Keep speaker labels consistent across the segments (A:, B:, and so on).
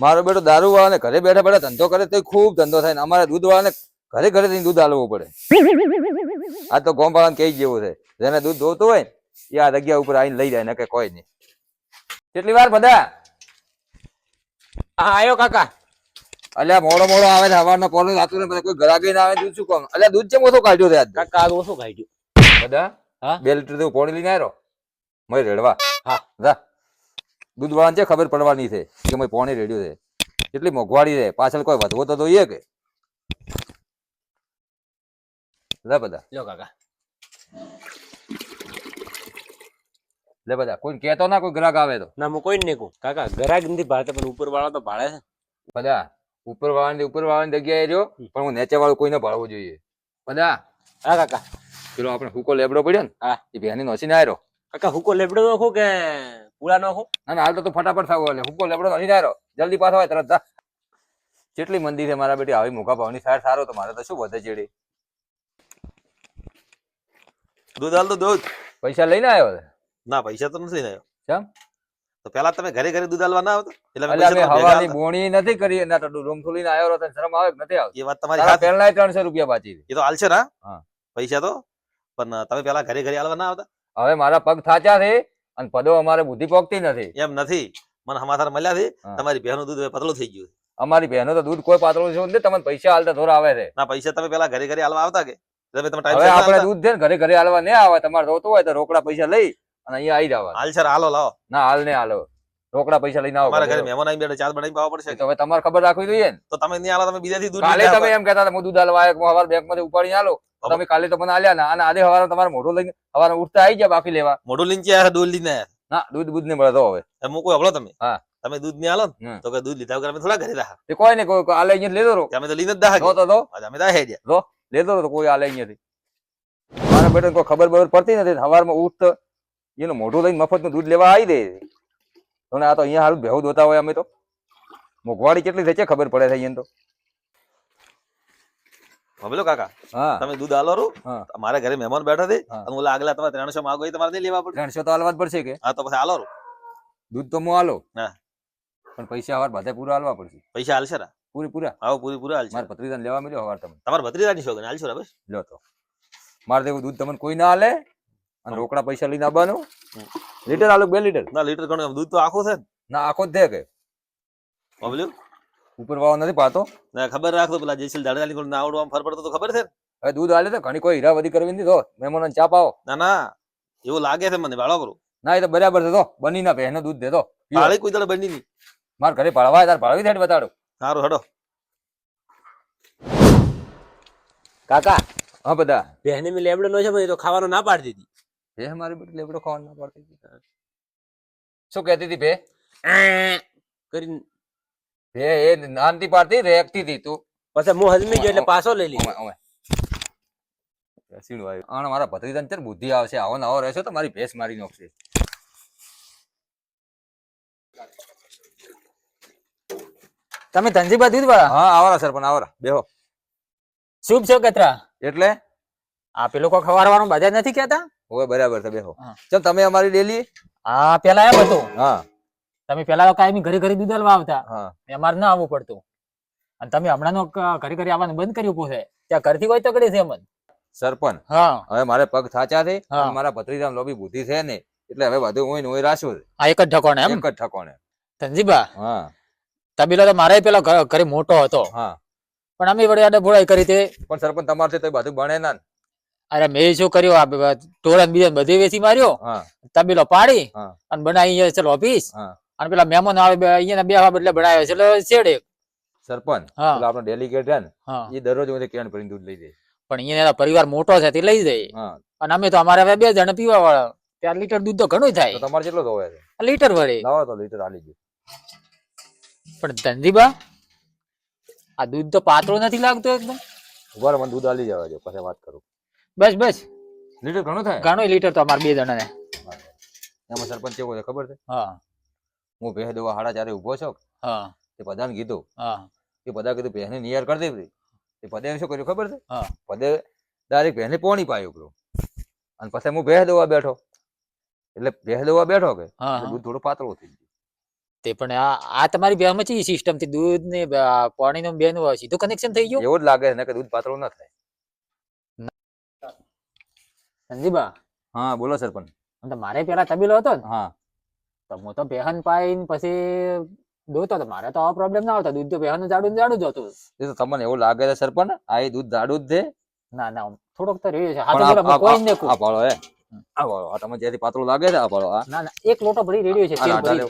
A: મારો બેટો દારૂ વાળાને ઘરે બેઠા બેઠા ધંધો કરે તો ખૂબ ધંધો થાય ને અમારે દૂધ વાળાને ઘરે ઘરે જઈને દૂધ આલવું પડે. આ તો ગોમ વાળાને કઈ જેવું છે. જેને દૂધ ધોતું હોય એ આ જગ્યા ઉપર આવીને લઈ જાય ને કે કોઈ નહીં. કેટલી વાર બધા?
B: હા આયો કાકા.
A: અલ્યા મોડો મોડો આવે છે સવારનો પોલો રાતું ને કોઈ ઘરાકી ના આવે દૂધ શું કોમ? અલ્યા દૂધ છે મોટો કાઢ્યો છે આજ?
B: કાકા આ ઓછું કાઢ્યું.
A: બધા?
B: હા?
A: બે લીટર જેવું પોણી લઈને આવ્યો મય રેડવા.
B: હા.
A: જા. દૂધ વાળાને છે ખબર પડવાની છે કે મય પોણી રેડ્યું છે. કેટલી મોંઘવાડી છે. પાછળ કોઈ વધવો તો જોઈએ કે? લે બધા.
B: લો કાકા.
A: લે બધા કોઈ કહેતો ના કોઈ ગ્રાહક આવે તો.
B: ના હું કોઈ નહીં કહું. કાકા ગ્રાહક નથી ભાડે પણ ઉપર વાળા તો ભાડે છે.
A: બધા ઉપર વાળાની ઉપર વાળાની જગ્યાએ રહ્યો પણ હું નીચે વાળું કોઈને ભાડવું જોઈએ. બધા
B: હા કાકા.
A: પેલો આપણે હુકો લેબડો પડ્યો ને
B: હા.
A: એ ભેની નોસીને આવ્યો
B: કાકા હુકો લેબડો નોખો કે? પૂળા નાખો
A: ના ના હાલ તો તું ફટાફટ થાવ એટલે હુકો લેબડો નથી થાય જલ્દી પાછો હોય તરત જેટલી મંદી છે મારા બેટી? આવી મોઘા ભાવની સાર સારો તો મારે તો શું વધે ચેડી?
C: દૂધ હાલ તો દૂધ.
A: પૈસા લઈને આવ્યો
C: ના પૈસા તો નથી આવ્યો.
A: કેમ
C: તો પેલા તમે ઘરે ઘરે દૂધ આલવા ના આવતો? એટલે
A: હવાની બોણી નથી કરી. ના તો રૂમ ખોલીને આવ્યો હતો શરમ આવે કે નથી આવતી?
C: એ વાત તમારી
A: પહેલા ત્રણસો રૂપિયા બાકી છે.
C: એ તો હાલશે ના
A: હા.
C: પૈસા તો? પણ તમે પેલા ઘરે ઘરે આલવા ના આવતા?
A: હવે મારા પગ થાચા છે. અને પદો અમારે બુદ્ધિ પોગતી નથી.
C: એમ નથી. મને હમાસાર મળ્યા છે. તમારી બહેનું દૂધ પતલું થઈ ગયું
A: અમારી બહેનો તો દૂધ કોઈ પાતળું છે નથી તમને પૈસા હાલતા થોડા આવે છે.
C: ના પૈસા તમે પેલા ઘરે ઘરે હાલવા આવતા કે? તમે તમે
A: ટાઈમ આપણે દૂધ છે ને ઘરે ઘરે હાલવા નહીં આવે. તમારે જોતું હોય તો રોકડા પૈસા લઈ અને અહીંયા આવી જવા
C: હાલ સર હાલો લાવો.
A: ના હાલ ને હાલો. રોકડા પૈસા લઈને આવો
C: મારા ઘરે. મહેમાન આવી બેઠા ચા બનાવી પાવા પડશે.
A: તો હવે તમારે ખબર રાખવી જોઈએ ને.
C: તો તમે નહીં આલા તમે બીજાથી દૂર
A: કાલે તમે એમ કહેતા હતા હું દૂધ આલવા આવ્યો હવાર બેંકમાંથી ઉપાડી આલો તમે કાલે તો મને આલ્યા ના અને આજે હવારે તમારે મોઢું લઈને હવારે ઉઠતા આવી ગયા બાકી લેવા.
C: મોઢું લઈને ક્યાં દૂધ લઈને?
A: ના દૂધ બૂધ નહીં મળતો હવે.
C: એમ મૂકો હબળો તમે.
A: હા.
C: તમે દૂધ નહીં આલો ને તો કે દૂધ લીધા વગર અમે થોડા ઘરે રહ્યા
A: એ કોઈ ને કોઈ આલે અહીંયા લેતો રહો.
C: અમે તો લઈને જ દાહ
A: તો
C: તો અમે દાહે ગયા.
A: લેતો રહો તો કોઈ આલે અહીંયાથી મારા બેટા કોઈ ખબર બબર પડતી નથી હવારમાં ઉઠ એનું મોઢું લઈને મફતનું દૂધ લેવા આવી દે. તો આ તો અહીંયા હાલ ભેવું દોતા હોય અમે તો. મોંઘવાડી કેટલી થઈ છે ખબર પડે છે અહીંયા તો.
C: બોલો કાકા
A: હા.
C: તમે દૂધ આલો રૂ. મારા ઘરે મહેમાન બેઠા છે. અને ઓલા આગલા તમારે ત્રણસો માંગો એ તમારે નહીં લેવા પડે.
A: ત્રણસો તો આલવા જ પડશે કે?
C: હા તો પછી આલો રૂ.
A: દૂધ તો હું આલો.
C: હા.
A: પણ પૈસા હવાર બધા પૂરા આલવા પડશે.
C: પૈસા હાલશે ને
A: પૂરી પૂરા?
C: આવો પૂરી પૂરા હાલશે
A: મારા ભત્રીજાને લેવા મળ્યો હવાર તમે
C: તમારે ભત્રીજાની શોખ હાલશો બસ?
A: લો તો. મારે દેવું દૂધ તમને કોઈ ના હાલે અને રોકડા પૈસા લઈને આવવાનું? લીટર આલુ બે લીટર?
C: ના લીટર ઘણું દૂધ તો આખું છે ને
A: ના આખો જ છે કે.
C: બોલ્યું
A: ઉપર વાળો નથી પાતો
C: ના ખબર રાખતો પેલા જયસલ દાડેલી કોણ ના આવડવા ફર પડતો તો ખબર છે
A: હવે દૂધ આલે તો ઘણી કોઈ હીરાવધી કરવી નથી તો મહેમાનોને ચા પાવો.
C: ના ના. એવું લાગે છે મને ભાડો કરું
A: ના એ તો બરાબર છે તો બની ના પહેનો દૂધ દેતો
C: પાળી કોઈ દાડે બની નહીં.
A: માર ઘરે ભાળવા તાર ભાળવી થાય બતાડો.
C: સારું હડો.
B: કાકા
A: હા બધા.
B: બહેને મેં લેબડો નો છે મને એ તો ખાવાનો ના પાડી દીધી.
A: એ મારી બેટી लेबड़ो ખાવાનું ना પાડતી હતી. શું કહેતી હતી ભે?
B: કરીને.
A: ભે એ નાનતી પાડતી રેકતી હતી તું.
B: પછી હું હજમી ગયો એટલે પાછો લઈ લીધો.
A: ઓમે. બેસીને મારા ભત્રીજાને ચેર બુદ્ધિ આવશે. આવો ને આવો રહેશો તો મારી ભેંસ મારી નાખશે
D: તમે ધનજીબા દૂધ વાળા
A: હા આવરા સર પણ આવરા. બેહો.
D: શુભ છો કતરા?
A: એટલે?
D: આ પેલો કોઈ ખવારવાનું બધા નથી કેતા
A: હવે બરાબર છે બેહો.
D: હા.
A: તમે અમારી ડેલી?
D: હા પેલા એમ હતું.
A: હા.
D: તમે પેલા કાયમી ઘરે ઘરે દૂધ આલવા આવતા.
A: હા.
D: અમારે ના આવવું પડતું. અને તમે હમણાં નો ઘરે ઘરે આવવાનું બંધ કર્યું પૂછે ત્યાં ઘરથી કોઈ તકડી છે એમ
A: સરપંચ
D: હા.
A: હવે મારે પગ થાચા છે. મારા ભત્રીજા લોબી બુદ્ધિ છે ને એટલે હવે બધું હું ને હું રાશું
D: આ એક જ ઠકોણે એમ.
A: એક જ ઠકોણે
D: ધનજીબા
A: હા.
D: તબીલો તો મારે પેલા ઘરે મોટો હતો.
A: હા.
D: પણ અમે વડે આડે ભોળાઈ કરી તે.
A: પણ સરપંચ તમારે તો બધું ના ને.
D: અરે મેં શું કર્યું? આ ટોળા બીજા બધી વેચી માર્યો. તબીલો પાડી અને બનાવી ચલો ઓફિસ અને પેલા મહેમાન આવે અહીંયા બે બદલે બનાવ્યો છે. એટલે છેડે
A: સરપંચ આપણો ડેલિગેટ છે ને એ દરરોજ હું કેન ભરીને દૂધ લઈ જાય.
D: પણ અહીંયા પરિવાર મોટો છે તે લઈ જાય. અને અમે તો અમારે હવે બે જણ પીવા વાળા ચાર લીટર દૂધ તો ઘણું થાય.
A: તમારે કેટલો ધોવે છે?
D: લીટર વળે
A: લાવો તો લીટર આલી ગયું.
D: પણ ધનજીબા આ દૂધ તો પાતળું નથી લાગતું એકદમ.
A: ઊભા મને દૂધ આલી જવા દો પછી વાત કરું.
D: બસ બસ.
A: લીટર ઘણું થાય?
D: ઘણું લીટર તો અમારે બે જણાને.
A: એમાં સરપંચ કેવો છે ખબર છે?
D: હા.
A: હું ભેહ દવા હાડા ચારે ઊભો છો.
D: હા.
A: તે બધાને કીધું.
D: હા.
A: કે બધા કીધું ભેહને નિયર કરી દેવી તે પદે શું કર્યું ખબર છે?
D: હા.
A: પદે ડાયરેક્ટ ભેહને પોણી પાયું પેલું અને પછી હું ભેહ દવા બેઠો. એટલે ભેહ દવા બેઠો કે?
D: હા
A: દૂધ થોડું પાતળું થઈ ગયું.
D: તે પણ આ આ તમારી બેમાં ચી સિસ્ટમથી. દૂધ ને પાણી નું બેનું સીધું કનેક્શન થઈ ગયું?
A: એવું જ લાગે છે કે દૂધ પાતળું ના થાય.
D: સંજીબા
A: હા બોલો સરપંચ.
D: આમ તો મારે પેલા તબીલો હતો ને.
A: હા.
D: તો હું તો બેહન પાઈને પછી દોતો તો મારે તો આ પ્રોબ્લેમ ના આવતો. દૂધ તો બેહન જાડું જાડું જ હતું.
A: એ તો તમને એવું લાગે છે સરપંચ આ દૂધ જાડું જ છે?
D: ના ના થોડોક તો રહ્યો છે. હા કોઈ ને
A: આ પાળો હે. આ પાળો આ તમે જેથી પાતળું લાગે છે આ પાળો આ
D: ના ના એક લોટો ભરી રેડ્યો છે તેલ ભરી.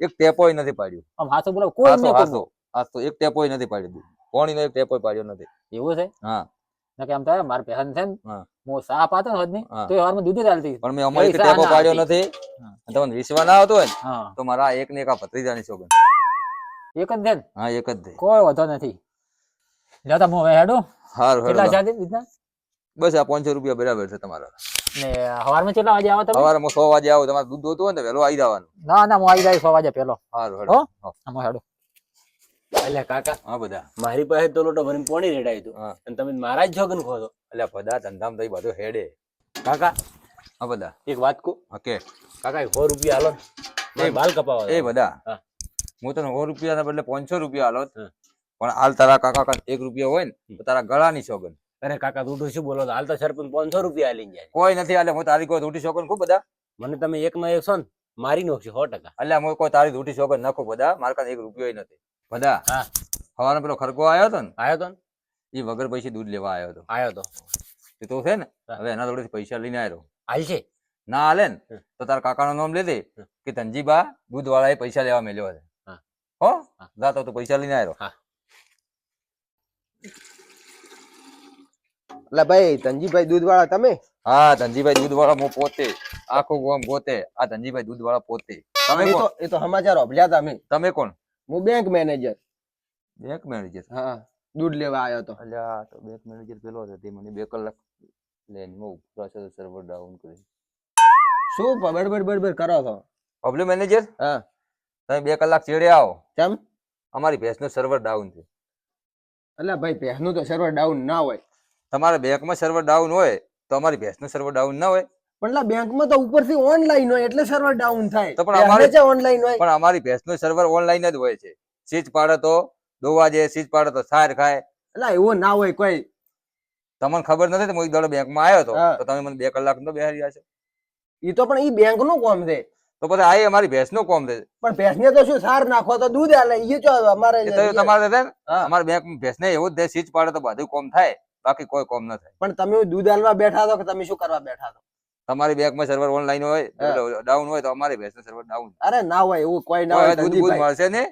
A: એક ટેપોય નથી પાડ્યું.
D: આમ હાથો બોલો કોઈ ને
A: કોઈ આ તો એક ટેપોય નથી પાડ્યું દૂધ. પોણીનો એક ટેપોય પાડ્યો નથી.
D: એવું છે?
A: હા.
D: કે આમ થાય મારે બેહન છે ને.
A: હા.
D: હું સાપ હતો ને hodની, તો વારમાં દૂધ ચાલતી
A: પણ મેં અમારી ટેપો પાડ્યો નથી. તમને વિશ્વા ના આવતો હોય તો મારા એક ને એક આ ભત્રીજાની સોગંદ
D: એક જ ને?
A: હા એક જ દે
D: કોઈ વાંધો નથી. લેતા હું હેડો.
A: હાર
D: કેટલા
A: હારું
D: બીજા
A: બસ આ પાંચસો રૂપિયા બરાબર છે તમારા.
D: ને હવારમાં કેટલા વાગે આવો તમે?
A: હવારમાં હું સો વાગે આવું. તમારે દૂધ જોતું હોય ને વહેલો આવી જવાનું.
D: ના ના હું આવી જાય સો વાગે પેલો
A: હારું હેડો.
D: આમાં હેડું.
B: એટલે કાકા
A: હા બધા.
B: મારી પાસે તો લોટો ભરીને પોણી રેડાય
A: તું
B: અને તમે મારા જ જોગન ખો છો.
A: એટલે બધા ધંધામ થઈ બધો હેડે.
B: કાકા
A: હા બધા.
B: એક વાત કહું?
A: ઓકે
B: કાકા સો રૂપિયા હાલો એ બાલ કપાવો
A: એ બધા.
B: હું.
A: તને સો રૂપિયા બદલે પાંચસો રૂપિયા હાલો. પણ હાલ તારા કાકા એક રૂપિયા હોય ને તો તારા ગળાની સોગન.
B: અરે કાકા તું શું બોલો હાલ તો સરપંચ પાંચસો રૂપિયા આલી જાય.
A: કોઈ નથી હાલે હું તારી કોઈ ધૂટી સોગન ખૂબ બધા?
B: મને તમે એક નો એક છો ને મારી નોખશો સો ટકા.
A: એટલે હું કોઈ તારી ધૂટી સોગન નાખો બધા મારા એક રૂપિયો નથી. બધા?
B: હા.
A: હવાનો પેલો ખરકો આવ્યો હતો ને?
B: આયો તો ને.
A: એ વગર પૈસે દૂધ લેવા આવ્યો હતો
B: આયો તો.
A: એ તો છે ને? હવે એના જોડેથી પૈસા લઈને આવ્યો
B: હાલ છે?
A: ના હાલે ને. તો તારા કાકાનું નામ લે દે કે ધનજીબા દૂધ વાળાએ પૈસા લેવા મેલ્યો છે.
B: હો.
A: હા. જા તો પૈસા લઈને આવ્યો
E: એટલે ભાઈ ધનજીભાઈ દૂધ વાળા તમે?
A: હા ધનજીભાઈ દૂધ વાળા હું પોતે. આખું ગોમ પોતે આ ધનજીભાઈ દૂધ વાળા પોતે. તમે
E: એ તો એ તો સમાચાર અભલ્યા હતા
A: તમે કોણ?
E: હું બેંક મેનેજર
A: બેંક મેનેજર
E: હા દૂધ લેવા આવ્યો તો.
A: અલ્યા તો બેંક મેનેજર પેલો હતો તે મને બે કલાક લઈને હું પ્રોસેસ સર્વર ડાઉન કરી
E: શું બડબડ બડબડ કરો છો?
A: પબ્લિક મેનેજર
E: હા.
A: તમે બે કલાક ચેડે આવો.
E: કેમ
A: અમારી ભેંસનું સર્વર ડાઉન છે.
E: એટલે ભાઈ ભેંસનું તો સર્વર ડાઉન ના હોય.
A: તમારા બેંકમાં સર્વર ડાઉન હોય તો અમારી ભેંસનું સર્વર ડાઉન ના હોય.
E: પણ લા બેંકમાં તો ઉપરથી ઓનલાઈન હોય એટલે સર્વર ડાઉન થાય.
A: તો પણ અમારે-
E: જે ઓનલાઈન હોય.
A: પણ અમારી ભેંસનો સર્વર ઓનલાઈન જ હોય છે. સીજ પાડે તો દોવા જાય સીજ પાડે તો સાર ખાય.
E: એટલે એવો ના હોય કોઈ.
A: તમને ખબર નથી હું એક દાડો બેંકમાં આવ્યો હતો તો તમે મને બે કલાક તો બેહારી રહ્યા છો
E: ઈ તો પણ ઈ બેંકનું કોમ છે.
A: તો પછી આ અમારી ભેંસનું કોમ છે.
E: પણ ભેંસને તો શું સાર નાખો તો દૂધ આલે એ ચો અમારે
A: તમારે છે અમારે બેંક ભેંસને એવું જ દે સીજ પાડે તો બધું કોમ થાય બાકી કોઈ કોમ ન થાય.
E: પણ તમે દૂધ આલવા બેઠા છો કે તમે શું કરવા બેઠા છો?
A: તમારી બેંકમાં સર્વર ઓનલાઈન હોય ડાઉન હોય તો અમારી ભેંસનું સર્વર ડાઉન
E: અરે ના હોય એવું કોઈ ના હોય
A: દૂધ દૂધ મળશે ને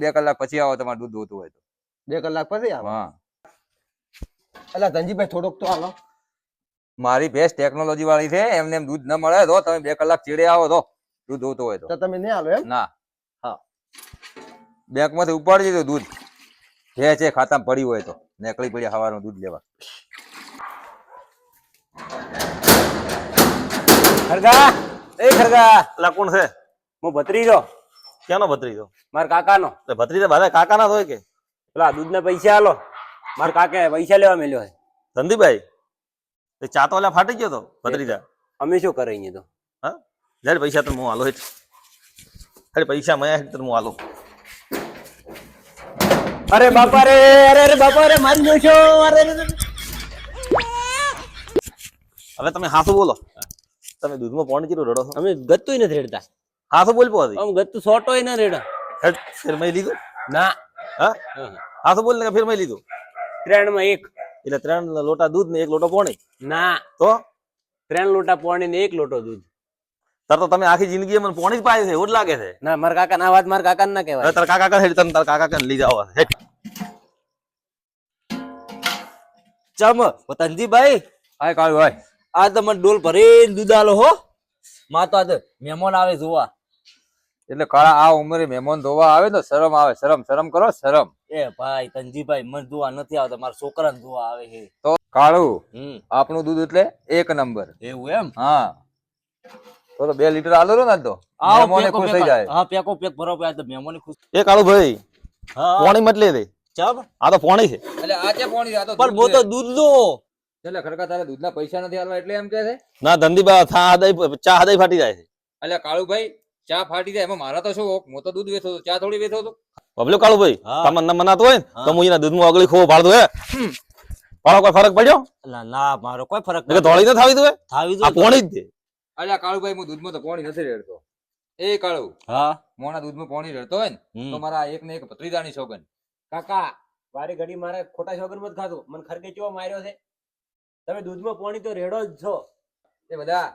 A: બે કલાક પછી આવો તમારે દૂધ જોતું હોય તો.
E: બે કલાક પછી આવો?
A: હા.
E: એટલે ધનજીભાઈ થોડોક તો હાલો.
A: મારી ભેંસ ટેકનોલોજી વાળી છે એમને એમ દૂધ ન મળે તો તમે બે કલાક ચીડે આવો તો દૂધ જોતું હોય તો.
E: તમે નહીં હાલો એમ?
A: ના.
E: હા.
A: બેંકમાંથી ઉપાડી દીધું દૂધ. જે છે ખાતામાં પડ્યું હોય તો. નેકળી પડી હવાનું દૂધ લેવા.
B: ખરગા? એ ખરગા
C: એટલે કોણ છે?
B: હું ભત્રીજો.
C: ક્યાંનો ભત્રીજો?
B: મારા કાકાનો.
C: એટલે ભત્રીજા બધા કાકા ના હોય કે?
B: પેલા દૂધના પૈસા આલો. મારા કાકે પૈસા લેવા મેલ્યો છે.
C: સંદીપભાઈ તે ચા તો ઓલા ફાટી ગયો તો ભત્રીજા?
B: અમે શું કરે અહીંયા તો?
C: હા? જ્યારે પૈસા તો હું આલો અરે પૈસા મયા હેઠ હું આલો.
B: અરે બાપા રે અરે અરે બાપા રે મારી જોશો છો અરે, અરે.
C: હવે તમે હાથું બોલો. તમે દૂધમાં પોણ કેટલું રડો છો?
B: અમે ગત્તુય નથી રેડતા.
C: હાથું બોલ પો
B: અમે ગત્તુ સોટોય ન રેડો.
C: હેઠ ફેર મેં લીધું?
B: ના.
C: હા?
B: હા
C: તો બોલ ને ફેર મેં લીધું?
B: ત્રણમાં એક.
C: એટલે ત્રણ લોટા દૂધ ને એક લોટો પોણી?
B: ના.
C: તો?
B: ત્રણ લોટા પોણી ને એક લોટો દૂધ.
C: તાર તો તમે આખી જિંદગી મને પોણી જ પાય છે એવું જ લાગે છે?
B: ના મારા કાકા ના વાત મારા કાકા ના
C: હવે
B: કહેવાય
C: તારા કાકા કરે તને તારા કાકા લઈ જાવ હેઠ.
B: ચમ વતનજીભાઈ
A: હાય કાળુ ભાઈ
B: આ તો મને ડોલ ભરી દૂધ આલો હો. માં તો આજે મહેમાન આવે જોવા.
A: એટલે કાળા આ ઉંમરે મહેમાન ધોવા આવે તો શરમ આવે. શરમ શરમ કરો શરમ.
B: એ ભાઈ તનજીભાઈ મને ધોવા નથી આવતા. મારા છોકરાને ધોવા આવે છે.
A: તો કાળું આપણું દૂધ એટલે એક નંબર.
B: એવું એમ?
A: હા. તો તો બે લીટર આલો ને તો. મહેમાને ખુશ થઈ જાય.
B: હા પેકો પેક ભરો પે તો મહેમાન ખુશ.
C: એ કાળું ભાઈ
B: હા.
C: પાણી મત લે દે.
B: ચમ.
C: આ તો પાણી છે.
A: એટલે આ છે પાણી આ તો
B: પણ મો તો દૂધ નો
A: એટલે ખરેખર તારે દૂધના પૈસા નથી આલવા એટલે એમ કે છે?
C: ના થા હદાઈ ચા હદાઈ ફાટી જાય છે.
A: એટલે કાળુભાઈ ચા ફાટી જાય એમાં મારા તો શું હોક? હું તો દૂધ વેચો ચા થોડી વેચો તો
C: બબલો કાળુભાઈ? તમને મનાતો હોય ને તો હું એના દૂધમાં અગળી ખોવો પાડતો હે? પાડો કોઈ ફરક પડ્યો?
F: ના મારો કોઈ ફરક
C: નથી. ધોળી ન થાવી હે?
F: થાવી
C: આ કોણી જ દે.
A: અલ્યા કાળુભાઈ હું દૂધમાં તો કોણી નથી રેડતો. એ કાળુ
F: હા.
A: મોના દૂધમાં પોણી રેડતો હોય ને તો મારા એક ને એક ભત્રીજાની સોગન
B: કાકા વારી ઘડી મારે ખોટા છોકર મત ખાધું. મને ખરગે કેવો માર્યો છે? તમે દૂધમાં પાણી તો રેડો જ છો.
A: એ બધા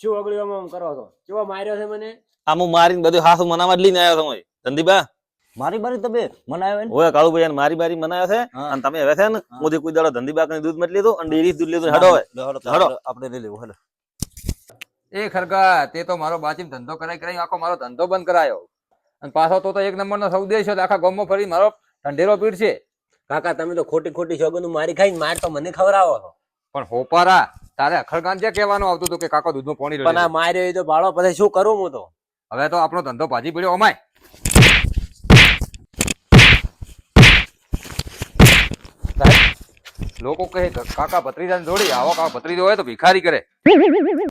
B: શું અગળીઓમાં આમ કરો છો? કેવો માર્યો છે મને?
C: આમ હું મારીને બધું હાથ મનાવા જ લઈને આવ્યો તમે ધંધીબા
F: મારી બારી તમે મનાયો ને
C: ઓય કાળુ ભાઈ મારી બારી મનાયો છે? અને તમે હવે છે ને
F: હા.
C: મોદી કોઈ દાડો ધંધીબા કરીને દૂધ મત લીધું અને ડેરી દૂધ લીધું. હેડો
F: હેડો. આપણે- લઈ લેવું હેડો.
A: એ ખરગા તે તો મારો બાચીમ ધંધો કરાઈ કરાઈ આખો મારો ધંધો બંધ કરાયો. અને પાછો તો તો એક નંબરનો સૌદેશ છે આખા ગામમાં ફરી મારો ઠંડેરો પીડ છે
B: કાકા તમે તો ખોટી ખોટી શોગન મારી ખાઈ માર તો મને ખવડાવો છો.
A: પણ હોપારા તારે અખરગાન જે કહેવાનું આવતું હતું કે કાકા દૂધનું પોણી
B: પણ આ માર્યો એ તો ભાડો પછી શું કરું હું તો?
A: હવે તો આપણો ધંધો ભાજી પડ્યો અમાય લોકો કહે કાકા ભત્રીજાને જોડી આવો કાકા ભત્રીજો હોય તો ભિખારી કરે.